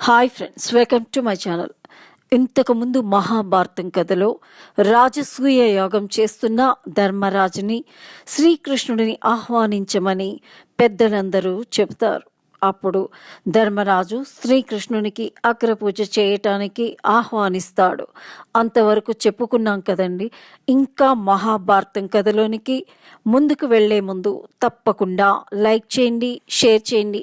Hi friends welcome to my channel ఇంతకుముందు మహాభారతం కథలో రాజసూయ యాగం చేస్తున్న ధర్మరాజుని శ్రీకృష్ణుడిని ఆహ్వానించమని పెద్దలందరూ చెబుతారు. అప్పుడు ధర్మరాజు శ్రీకృష్ణునికి అగ్రపూజ చేయటానికి ఆహ్వానిస్తాడు. అంతవరకు చెప్పుకున్నాం కదండి ఇంకా మహాభారతం కథలోనికి ముందుకు వెళ్ళే ముందు తప్పకుండా లైక్ చేయండి షేర్ చేయండి.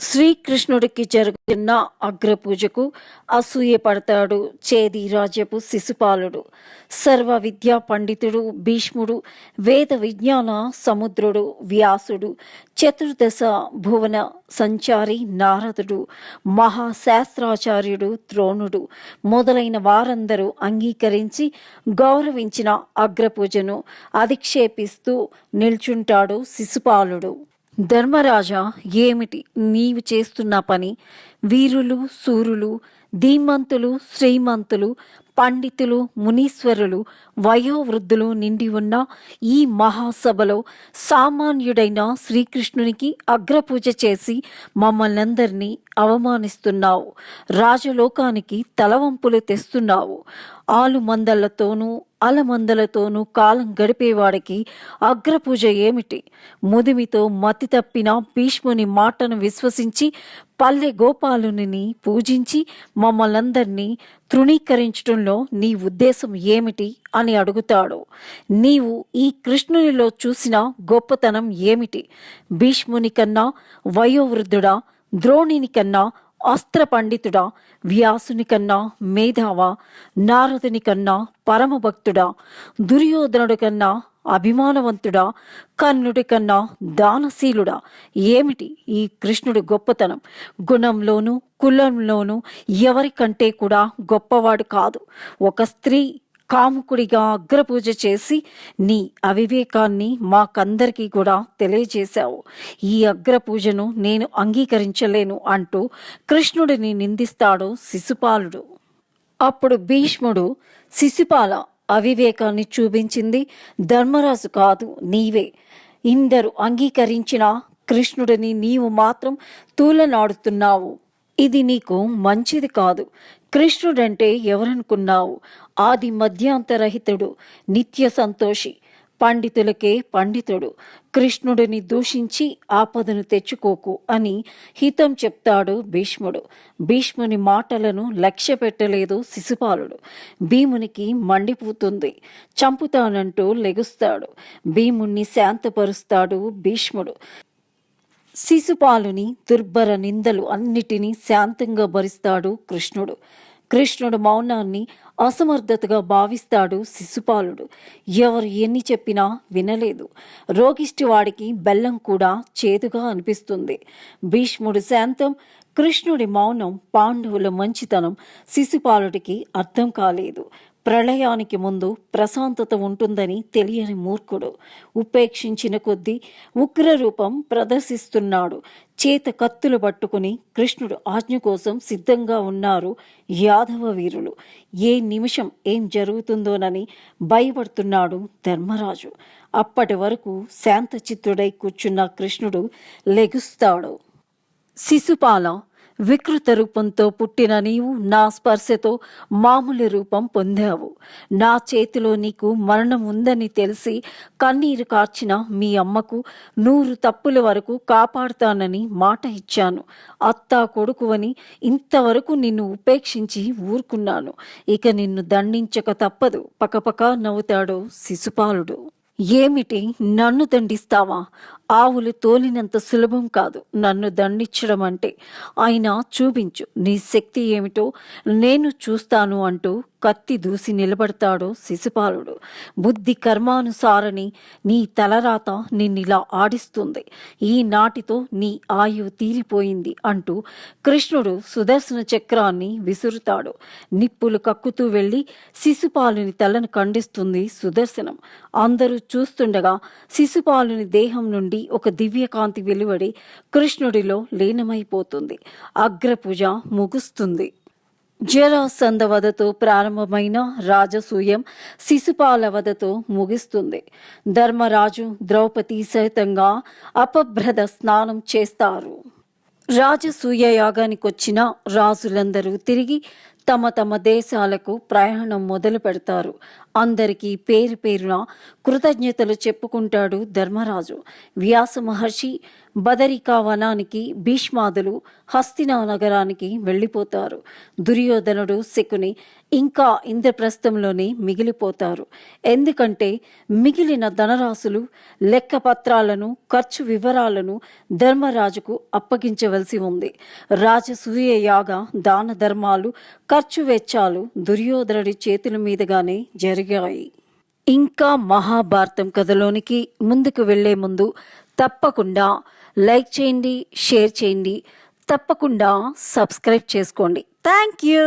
శ్రీకృష్ణుడికి జరుగుతున్న అగ్రపూజకు అసూయ పడతాడు చేది రాజ్యపు శిశుపాలుడు సర్వ విద్యా పండితుడు భీష్ముడు వేద విజ్ఞాన సముద్రుడు వ్యాసుడు చతుర్దశ భువన సంచారి నారదుడు మహాశాస్త్రాచార్యుడు ద్రోణుడు మొదలైన వారందరూ అంగీకరించి గౌరవించిన అగ్రపూజను అధిక్షేపిస్తూ నిల్చుంటాడు శిశుపాలుడు. ధర్మరాజా ఏమిటి నీవు చేస్తున్న పని? వీరులు సూరులు ధీమంతులు శ్రీమంతులు పండితులు మునీశ్వరులు వయోవృద్ధులు నిండి ఉన్న ఈ మహాసభలో సామాన్యుడైన శ్రీకృష్ణునికి అగ్రపూజ చేసి మమ్మల్నందరినీ అవమానిస్తున్నావు. రాజలోకానికి తలవంపులు తెస్తున్నావు. ఆలు మందలతోనూ అలమందలతోనూ కాలం గడిపేవాడికి అగ్రపూజ ఏమిటి? ముదిమితో మతి తప్పిన భీష్ముని మాటను విశ్వసించి పల్లె గోపాలుని పూజించి మమ్మల్ందరినీ తృణీకరించడంలో నీ ఉద్దేశం ఏమిటి? అని అడుగుతాడు. నీవు ఈ కృష్ణునిలో చూసిన గొప్పతనం ఏమిటి? భీష్ముని కన్నా వయోవృద్ధుడా ద్రోణిని కన్నా అస్త్ర పండితుడా వ్యాసుని కన్నా మేధావా నారదుని కన్నా పరమభక్తుడా దుర్యోధనుడి కన్నా అభిమానవంతుడా కర్ణుడి కన్నా దానశీలుడా. ఏమిటి ఈ కృష్ణుడి గొప్పతనం? గుణంలోనూ కులంలోనూ ఎవరికంటే కూడా గొప్పవాడు కాదు. ఒక స్త్రీ కాముకుడిగా అగ్రపూజ చేసి నీ అవివేకాన్ని మాకందరికీ కూడా తెలియజేశావు. ఈ అగ్రపూజను నేను అంగీకరించలేను అంటూ కృష్ణుడిని నిందిస్తాడు శిశుపాలుడు. అప్పుడు భీష్ముడు శిశుపాల అవివేకాన్ని చూపించింది ధర్మరాజు కాదు నీవే. ఇందరు అంగీకరించిన కృష్ణుడిని నీవు మాత్రం తూలనాడుతున్నావు. ఇది నీకు మంచిది కాదు. కృష్ణుడంటే ఎవరనుకున్నావు? ఆది మధ్యాంతరహితుడు నిత్య సంతోషి పండితులకే పండితుడు. కృష్ణుడిని దూషించి ఆపదను తెచ్చుకోకు అని హితం చెప్తాడు భీష్ముడు. భీష్ముని మాటలను లక్ష్య పెట్టలేదు శిశుపాలుడు. భీమునికి మండిపోతుంది చంపుతానంటూ లెగుస్తాడు. భీముణ్ణి శాంతపరుస్తాడు భీష్ముడు. శిశుపాలుని దుర్భర నిందలు అన్నిటినీ శాంతంగా భరిస్తాడు కృష్ణుడు. కృష్ణుడు మౌనాన్ని అసమర్థతగా భావిస్తాడు శిశుపాలుడు ఎవరు ఎన్ని చెప్పినా వినలేదు. రోగిష్టి వాడికి బెల్లం కూడా చేదుగా అనిపిస్తుంది. భీష్ముడు శాంతం కృష్ణుడి మౌనం పాండవుల మంచితనం శిశుపాలుడికి అర్థం కాలేదు. ప్రళయానికి ముందు ప్రశాంతత ఉంటుందని తెలియని మూర్ఖుడు ఉపేక్షించిన కొద్దీ ఉగ్రరూపం ప్రదర్శిస్తున్నాడు. చేత కత్తులు పట్టుకుని కృష్ణుడు ఆజ్ఞ కోసం సిద్ధంగా ఉన్నారు యాదవ వీరులు. ఏ నిమిషం ఏం జరుగుతుందోనని భయపడుతున్నాడు ధర్మరాజు. అప్పటి వరకు శాంతచిత్తుడై కూర్చున్న కృష్ణుడు లెగుస్తాడు. శిశుపాల వికృత రూపంతో పుట్టిన నీవు నా స్పర్శతో మామూలు రూపం పొందావు. నా చేతిలో నీకు మరణం ఉందని తెలిసి కన్నీరు కార్చిన మీ అమ్మకు నూరు తప్పుల వరకు కాపాడుతానని మాట ఇచ్చాను. అత్తా కొడుకువని ఇంతవరకు నిన్ను ఉపేక్షించి ఊరుకున్నాను. ఇక నిన్ను దండించక తప్పదు. పకపక నవ్వుతాడు శిశుపాలుడు. ఏమిటి నన్ను దండిస్తావా? ఆవులు తోలినంత సులభం కాదు నన్ను దండించడం అంటే అయినా చూపించు నీ శక్తి ఏమిటో నేను చూస్తాను అంటూ కత్తి దూసి నిలబడతాడు శిశుపాలుడు. బుద్ధి కర్మానుసారని నీ తలరాత నిన్నిలా ఆడిస్తుంది. ఈ నాటితో నీ ఆయువు తీరిపోయింది అంటూ కృష్ణుడు సుదర్శన చక్రాన్ని విసురుతాడు. నిప్పులు కక్కుతూ వెళ్ళి శిశుపాలుని తలను ఖండిస్తుంది సుదర్శనం. అందరూ చూస్తుండగా శిశుపాలుని దేహం నుండి ఒక దివ్యకాంతి వెలువడి కృష్ణుడిలో లీనమైపోతుంది. అగ్రపూజ ముగుస్తుంది. జరాసంద వధతో ప్రారంభమైన రాజసూయం శిశుపాల వధతో ముగిస్తుంది. ధర్మరాజు ద్రౌపది సహితంగా అపభ్రద స్నానం చేస్తారు. రాజసూయ యాగానికొచ్చిన రాజులందరూ తిరిగి తమ తమ దేశాలకు ప్రయాణం మొదలు పెడతారు. అందరికీ పేరు పేరున కృతజ్ఞతలు చెప్పుకుంటాడు ధర్మరాజు. వ్యాస మహర్షి బదరికా వనానికి భీష్మాదులు హస్తినా నగరానికి వెళ్ళిపోతారు. దుర్యోధనుడు శకుని ఇంకా ఇంద్రప్రస్థంలోనే మిగిలిపోతారు. ఎందుకంటే మిగిలిన ధనరాశులు లెక్కపత్రాలను ఖర్చు వివరాలను ధర్మరాజుకు అప్పగించవలసి ఉంది. రాజసూయ యాగ దాన ధర్మాలు ఖర్చు వెచ్చాలు దుర్యోధనుడి చేతుల మీదుగానే జరిగాయి. ఇంకా మహాభారతం కథలోనికి ముందుకు వెళ్ళే ముందు తప్పకుండా లైక్ చేయండి షేర్ చేయండి తప్పకుండా సబ్స్క్రైబ్ చేసుకోండి. Thank you!